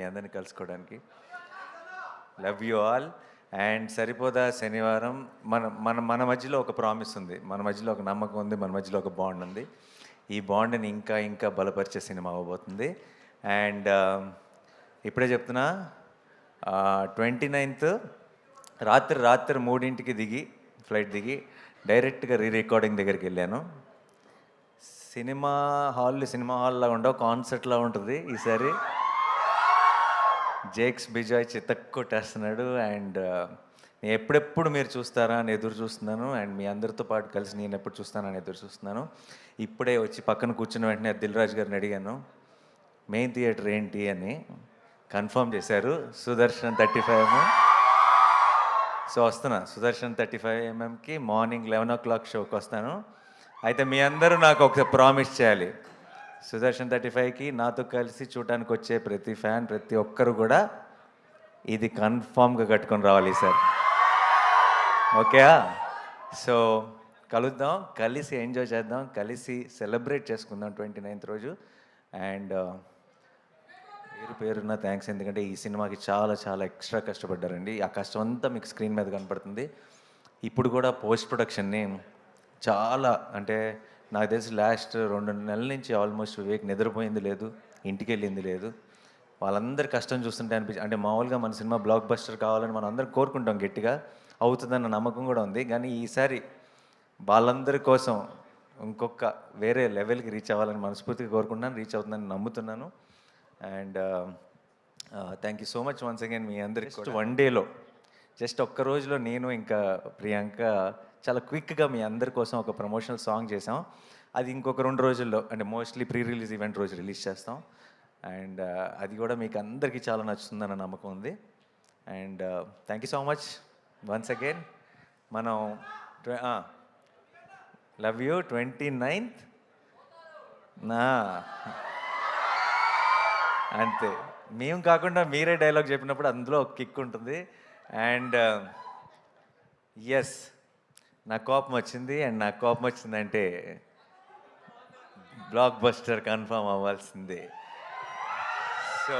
మీ అందరిని కలుసుకోవడానికి. Love you all and Saripodhaa Sanivaaram? మన మన మన మధ్యలో ఒక ప్రామిస్ ఉంది. మన మధ్యలో ఒక నమ్మకం ఉంది. మన మధ్యలో ఒక బాండ్ ఉంది. ఈ బాండ్ని ఇంకా ఇంకా బలపరిచే సినిమా అవ్వబోతుంది. అండ్ um, ఇప్పుడే చెప్తున్నా ట్వంటీ నైన్త్ రాత్రి రాత్రి మూడింటికి దిగి ఫ్లైట్ దిగి డైరెక్ట్గా రీ రికార్డింగ్ దగ్గరికి వెళ్ళాను. సినిమా హాల్ సినిమా హాల్లో ఉండవు కాన్సర్ట్లో ఉంటుంది ఈసారి. జేక్స్ బిజాయ్ చితక్ కొట్టేస్తున్నాడు అండ్ నేను ఎప్పుడెప్పుడు మీరు చూస్తారా అని ఎదురు చూస్తున్నాను అండ్ మీ అందరితో పాటు కలిసి నేను ఎప్పుడు చూస్తానని ఎదురు చూస్తున్నాను. ఇప్పుడే వచ్చి పక్కన కూర్చున్న వెంటనే దిల్ రాజు గారిని అడిగాను మెయిన్ థియేటర్ ఏంటి? అని కన్ఫర్మ్ చేశారు. సుదర్శన్ థర్టీ ఫైవ్ సో వస్తున్నా. సుదర్శన్ థర్టీ ఫైవ్ ఎంఎంకి మార్నింగ్ లెవెన్ ఓ క్లాక్ షోకి వస్తాను. అయితే మీ అందరూ నాకు ఒక ప్రామిస్ చేయాలి. సుదర్శన్ థర్టీ ఫైవ్కి నాతో కలిసి చూడటానికి వచ్చే ప్రతి ఫ్యాన్ ప్రతి ఒక్కరు కూడా ఇది కన్ఫామ్గా కట్టుకొని రావాలి సార్. ఓకే సో కలుద్దాం కలిసి ఎంజాయ్ చేద్దాం కలిసి సెలబ్రేట్ చేసుకుందాం ట్వంటీ నైన్త్ రోజు. అండ్ పేరు పేరున్న థ్యాంక్స్. ఎందుకంటే ఈ సినిమాకి చాలా చాలా ఎక్స్ట్రా కష్టపడ్డారండి. ఆ కష్టం అంతా మీకు స్క్రీన్ మీద కనపడుతుంది. ఇప్పుడు కూడా పోస్ట్ ప్రొడక్షన్ని చాలా అంటే నాకు తెలిసి లాస్ట్ రెండు నెలల నుంచి ఆల్మోస్ట్ వివేక్ నిద్రపోయింది లేదు ఇంటికి వెళ్ళింది లేదు. వాళ్ళందరి కష్టం చూస్తుంటే అనిపించి అంటే మామూలుగా మన సినిమా బ్లాక్ బస్టర్ కావాలని మనం అందరం కోరుకుంటాం గట్టిగా అవుతుందన్న నమ్మకం కూడా ఉంది. కానీ ఈసారి వాళ్ళందరి కోసం ఇంకొక వేరే లెవెల్కి రీచ్ అవ్వాలని మనస్ఫూర్తిగా కోరుకుంటున్నాను రీచ్ అవుతుందని నమ్ముతున్నాను. And thank you so much once again me just one డేలో జస్ట్ ఒక్క రోజులో నేను ఇంకా ప్రియాంక చాలా క్విక్గా మీ అందరి కోసం ఒక ప్రమోషనల్ సాంగ్ చేసాం అది ఇంకొక రెండు రోజుల్లో అంటే మోస్ట్లీ ప్రీ రిలీజ్ ఈవెంట్ రోజు రిలీజ్ చేస్తాం. అండ్ అది కూడా మీకు అందరికీ చాలా నచ్చుతుందన్న నమ్మకం ఉంది. And thank you so much once again మనం లవ్ యూ ట్వంటీ నైన్త్ నా అంతే. మేము కాకుండా మీరే డైలాగ్ చెప్పినప్పుడు అందులో ఒక కిక్ ఉంటుంది. అండ్ ఎస్ um, నా కోపం వచ్చింది అండ్ నా కోపం వచ్చిందంటే బ్లాక్ బస్టర్ కన్ఫర్మ్ అవ్వాల్సిందే. సో